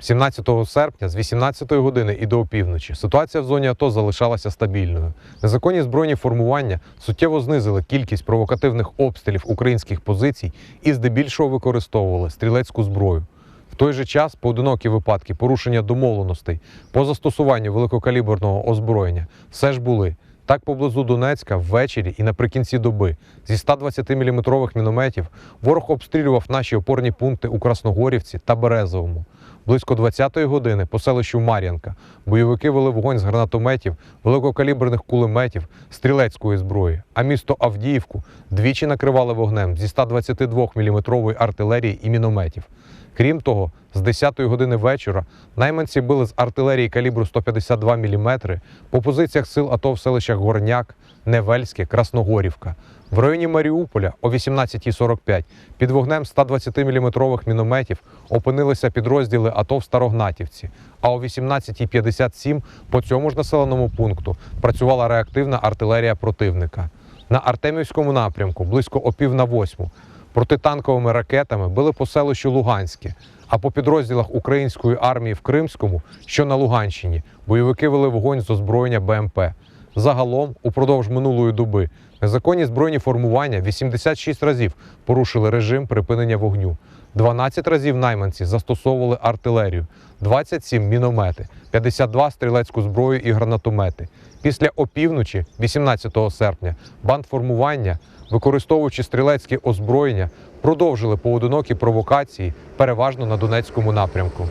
17 серпня з 18 години і до опівночі ситуація в зоні АТО залишалася стабільною. Незаконні збройні формування суттєво знизили кількість провокативних обстрілів українських позицій і здебільшого використовували стрілецьку зброю. В той же час поодинокі випадки порушення домовленостей по застосуванню великокаліберного озброєння все ж були. Так, поблизу Донецька ввечері і наприкінці доби зі 120-мм мінометів ворог обстрілював наші опорні пункти у Красногорівці та Березовому. Близько 20-ї години по селищу Мар'янка бойовики вели вогонь з гранатометів, великокаліберних кулеметів, стрілецької зброї, а місто Авдіївку двічі накривали вогнем зі 122-мм артилерії і мінометів. Крім того, з 10-ї години вечора найманці били з артилерії калібру 152 мм по позиціях сил АТО в селищах Горняк, Невельське, Красногорівка. В районі Маріуполя о 18.45 під вогнем 120-мм мінометів опинилися підрозділи АТО в Старогнатівці. А о 18.57 по цьому ж населеному пункту працювала реактивна артилерія противника. На Артемівському напрямку близько о пів на восьму протитанковими ракетами били по селищу Луганське. А по підрозділах української армії в Кримському, що на Луганщині, бойовики вели вогонь з озброєння БМП. Загалом, упродовж минулої доби, незаконні збройні формування 86 разів порушили режим припинення вогню. 12 разів найманці застосовували артилерію, 27 міномети, 52 стрілецьку зброю і гранатомети. Після опівночі, 18 серпня, бандформування, використовуючи стрілецьке озброєння, продовжили поодинокі провокації, переважно на Донецькому напрямку.